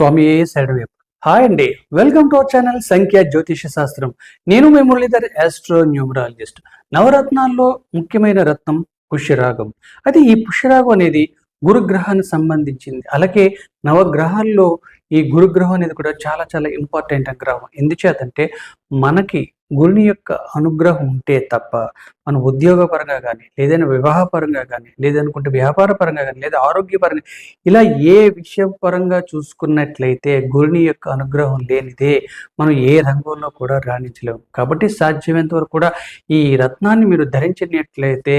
స్వామి శరణవేపు హాయ్ అండి. Welcome to our channel సంఖ్య జ్యోతిష శాస్త్రం నేను మీ మురళీధర్ ఆస్ట్రో న్యూమరాలజిస్ట్ నవరత్నాల్లో ముఖ్యమైన రత్నం పుష్యరాగం. అయితే ఈ పుష్యరాగం అనేది గురుగ్రహానికి సంబంధించింది. అలాగే నవగ్రహాల్లో ఈ గురుగ్రహం అనేది కూడా చాలా చాలా ఇంపార్టెంట్ గ్రహం. ఎందుచేతంటే మనకి గురుని యొక్క అనుగ్రహం ఉంటే తప్ప మన ఉద్యోగపరంగా కానీ లేదైనా వివాహపరంగా కానీ లేదనుకుంటే వ్యాపార పరంగా కానీ లేదా ఆరోగ్యపరంగా ఇలా ఏ విషయం పరంగా చూసుకున్నట్లయితే గురుని యొక్క అనుగ్రహం లేనిదే మనం ఏ రంగంలో కూడా రాణించలేము. కాబట్టి సాధ్యమైనంత వరకు కూడా ఈ రత్నాన్ని మీరు ధరించినట్లయితే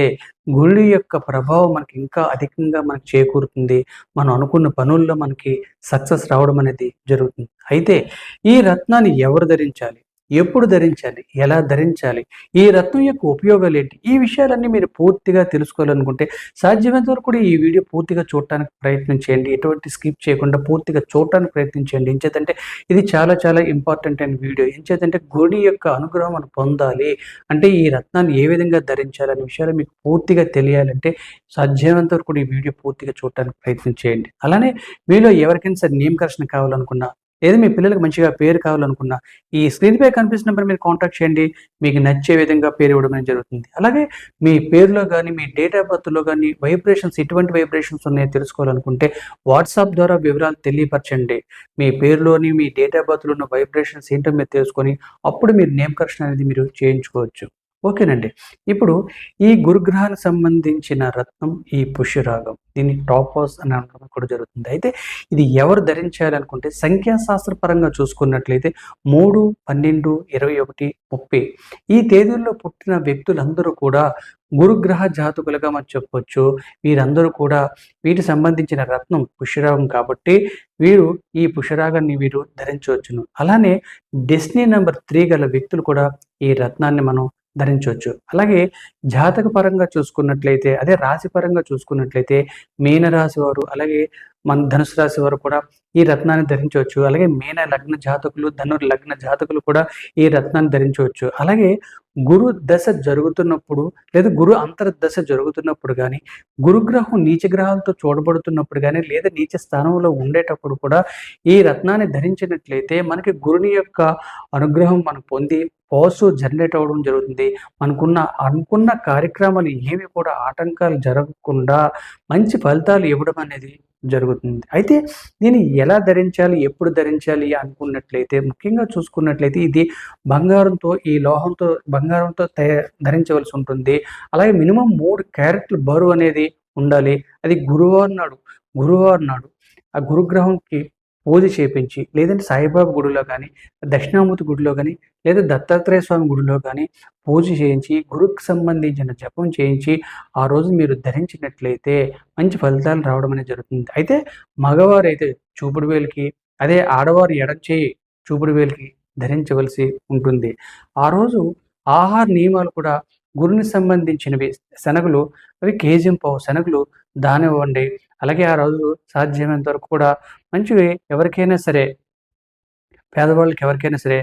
గురుని యొక్క ప్రభావం మనకి ఇంకా అధికంగా మనకు చేకూరుతుంది. మనం అనుకున్న పనుల్లో మనకి సక్సెస్ రావడం అనేది జరుగుతుంది. అయితే ఈ రత్నాన్ని ఎవరు ధరించాలి? ఎప్పుడు ధరించాలి? ఎలా ధరించాలి? ఈ రత్నం యొక్క ఉపయోగాలు ఏంటి? ఈ విషయాలన్నీ మీరు పూర్తిగా తెలుసుకోవాలనుకుంటే సాధ్యమైనంత వరకు కూడా ఈ వీడియో పూర్తిగా చూడటానికి ప్రయత్నం చేయండి. ఎటువంటి స్కిప్ చేయకుండా పూర్తిగా చూడటానికి ప్రయత్నం చేయండి. ఎంచేతంటే ఇది చాలా చాలా ఇంపార్టెంట్ అయిన వీడియో. ఎంచేతంటే గుడి యొక్క అనుగ్రహం మనం పొందాలి. అంటే ఈ రత్నాన్ని ఏ విధంగా ధరించాలి అనే విషయాలు మీకు పూర్తిగా తెలియాలంటే సాధ్యమైనంత వరకు కూడా ఈ వీడియో పూర్తిగా చూడటానికి ప్రయత్నం చేయండి. అలానే మీలో ఎవరికైనా సరే నియమకర్షణ కావాలనుకున్నా లేదా మీ పిల్లలకు మంచిగా పేరు కావాలనుకున్నా ఈ స్క్రీన్ పై కనిపిస్తున్న నెంబర్ మీరు కాంటాక్ట్ చేయండి. మీకు నచ్చే విధంగా పేరు ఇవ్వడం అనేది జరుగుతుంది. అలాగే మీ పేరులో కానీ మీ డేట్ ఆఫ్ బర్త్లో కానీ వైబ్రేషన్స్ ఎటువంటి వైబ్రేషన్స్ ఉన్నాయో తెలుసుకోవాలనుకుంటే వాట్సాప్ ద్వారా వివరాలు తెలియపరచండి. మీ పేరులోని మీ డేట్ ఆఫ్ బర్త్లో ఉన్న వైబ్రేషన్స్ ఏంటో మీరు తెలుసుకొని అప్పుడు మీరు నేమ్ కరెక్షన్ అనేది మీరు చేయించుకోవచ్చు. ఓకేనండి. ఇప్పుడు ఈ గురుగ్రహానికి సంబంధించిన రత్నం ఈ పుష్యరాగం దీన్ని టాపర్స్ అని అనడం కూడా జరుగుతుంది. అయితే ఇది ఎవరు ధరించాలనుకుంటే సంఖ్యాశాస్త్ర పరంగా చూసుకున్నట్లయితే మూడు పన్నెండు ఇరవై ఒకటి ముప్పై ఈ తేదీల్లో పుట్టిన వ్యక్తులందరూ కూడా గురుగ్రహ జాతకులుగా మనం చెప్పొచ్చు. వీరందరూ కూడా వీటికి సంబంధించిన రత్నం పుష్యరాగం కాబట్టి వీరు ఈ పుష్యరాగాన్ని వీరు ధరించవచ్చును. అలానే డెస్నీ నెంబర్ త్రీ గల వ్యక్తులు కూడా ఈ రత్నాన్ని మనం ధరించవచ్చు. అలాగే జాతక పరంగా చూసుకున్నట్లయితే అదే రాశి పరంగా చూసుకున్నట్లయితే మీనరాశి వారు అలాగే మన ధనుసు రాశి వారు కూడా ఈ రత్నాన్ని ధరించవచ్చు. అలాగే మీన లగ్న జాతకులు ధనుర్ లగ్న జాతకులు కూడా ఈ రత్నాన్ని ధరించవచ్చు. అలాగే గురు దశ జరుగుతున్నప్పుడు లేదా గురు అంతర్దశ జరుగుతున్నప్పుడు కానీ గురుగ్రహం నీచ గ్రహాలతో చూడబడుతున్నప్పుడు కానీ లేదా నీచ స్థానంలో ఉండేటప్పుడు కూడా ఈ రత్నాన్ని ధరించినట్లయితే మనకి గురుని యొక్క అనుగ్రహం మనం పొంది పాజిటివ్ జనరేట్ అవ్వడం జరుగుతుంది. మనకున్న అనుకున్న కార్యక్రమాలు ఏవి కూడా ఆటంకాలు జరగకుండా మంచి ఫలితాలు ఇవ్వడం అనేది జరుగుతుంది. అయితే దీన్ని ఎలా ధరించాలి ఎప్పుడు ధరించాలి అనుకున్నట్లయితే ముఖ్యంగా చూసుకున్నట్లయితే ఇది బంగారంతో ఈ లోహంతో బంగారంతో ధరించవలసి ఉంటుంది. అలాగే మినిమం మూడు క్యారెట్లు బరువు అనేది ఉండాలి. అది గురువారం నాడు గురువారం నాడు ఆ గురుగ్రహంకి పూజ చేపించి లేదంటే సాయిబాబా గుడిలో కానీ దక్షిణామూర్తి గుడిలో కానీ లేదా దత్తాత్రేయ స్వామి గుడిలో కానీ పూజ చేయించి గురుకు సంబంధించిన జపం చేయించి ఆ రోజు మీరు ధరించినట్లయితే మంచి ఫలితాలు రావడం అనేది జరుగుతుంది. అయితే మగవారు అయితే చూపుడు వేలికి అదే ఆడవారు ఎడచేయి చూపుడు వేలికి ధరించవలసి ఉంటుంది. ఆ రోజు ఆహార నియమాలు కూడా గురుని సంబంధించినవి శనగలు అవి కేజీ పావు శనగలు దాని అలాగే ఆ రోజు సాధ్యమైనంత వరకు కూడా మంచివి ఎవరికైనా సరే పేదవాళ్ళకి ఎవరికైనా సరే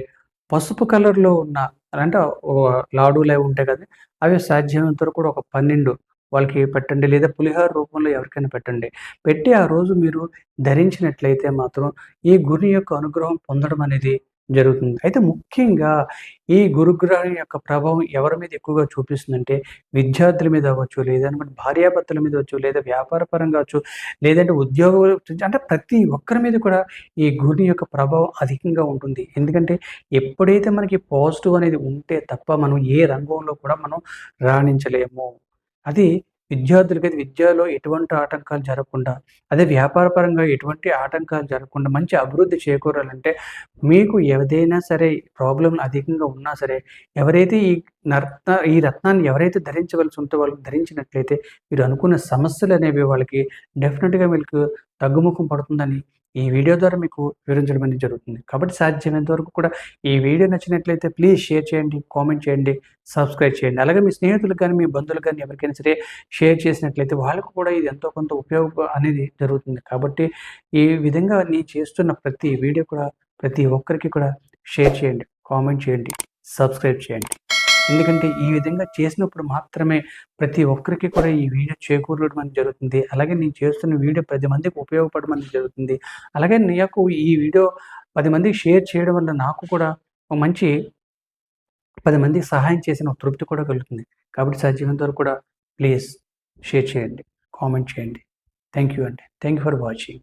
పసుపు కలర్లో ఉన్న అంటే ఒక లాడులు అవి ఉంటాయి కదా అవి సాధ్యమైనంత వరకు కూడా ఒక పన్నెండు వాళ్ళకి పెట్టండి లేదా పులిహోర రూపంలో ఎవరికైనా పెట్టండి. పెట్టి ఆ రోజు మీరు ధరించినట్లయితే మాత్రం ఈ గురుని యొక్క అనుగ్రహం పొందడం అనేది జరుగుతుంది. అయితే ముఖ్యంగా ఈ గురుగ్రహం యొక్క ప్రభావం ఎవరి మీద ఎక్కువగా చూపిస్తుందంటే విద్యార్థుల మీద అవ్వచ్చు లేదంటే భార్యాభర్తల మీద అవ్వచ్చు లేదా వ్యాపార పరంగా అవ్వచ్చు లేదంటే ఉద్యోగ అంటే ప్రతి ఒక్కరి మీద కూడా ఈ గురుని యొక్క ప్రభావం అధికంగా ఉంటుంది. ఎందుకంటే ఎప్పుడైతే మనకి పాజిటివ్ అనేది ఉంటే తప్ప మనం ఏ రంగంలో కూడా మనం రాణించలేము. అది విద్యార్థులకైతే విద్యలో ఎటువంటి ఆటంకాలు జరగకుండా అదే వ్యాపారపరంగా ఎటువంటి ఆటంకాలు జరగకుండా మంచి అభివృద్ధి చేకూరాలంటే మీకు ఏదైనా సరే ప్రాబ్లం అధికంగా ఉన్నా సరే ఎవరైతే ఈ రత్న ఈ రత్నాన్ని ఎవరైతే ధరించవలసి ఉంటే వాళ్ళు ధరించినట్లయితే మీరు అనుకున్న సమస్యలు అనేవి వాళ్ళకి డెఫినెట్గా మీకు తగ్గుముఖం పడుతుందని ఈ వీడియో ద్వారా మీకు వివరించడం అనేది జరుగుతుంది. కాబట్టి సాధ్యమైనంత వరకు కూడా ఈ వీడియో నచ్చినట్లయితే ప్లీజ్ షేర్ చేయండి కామెంట్ చేయండి సబ్స్క్రైబ్ చేయండి. అలాగే మీ స్నేహితులకు కానీ మీ బంధువులకు కానీ ఎవరికైనా సరే షేర్ చేసినట్లయితే వాళ్ళకు కూడా ఇది ఎంతో కొంత ఉపయోగం అనేది జరుగుతుంది. కాబట్టి ఈ విధంగా నేను చేస్తున్న ప్రతి వీడియో కూడా ప్రతి ఒక్కరికి కూడా షేర్ చేయండి కామెంట్ చేయండి సబ్స్క్రైబ్ చేయండి. ఎందుకంటే ఈ విధంగా చేసినప్పుడు మాత్రమే ప్రతి ఒక్కరికి కూడా ఈ వీడియో చేకూరడం అనేది జరుగుతుంది. అలాగే నేను చేస్తున్న వీడియో పది మందికి ఉపయోగపడడం అనేది జరుగుతుంది. అలాగే నాకు ఈ వీడియో పది మందికి షేర్ చేయడం వల్ల నాకు కూడా ఒక మంచి పది మందికి సహాయం చేసిన తృప్తి కూడా కలుగుతుంది. కాబట్టి సాధ్యమైనంత వరకు కూడా ప్లీజ్ షేర్ చేయండి కామెంట్ చేయండి. థ్యాంక్ యూ అండి. Thank you for watching.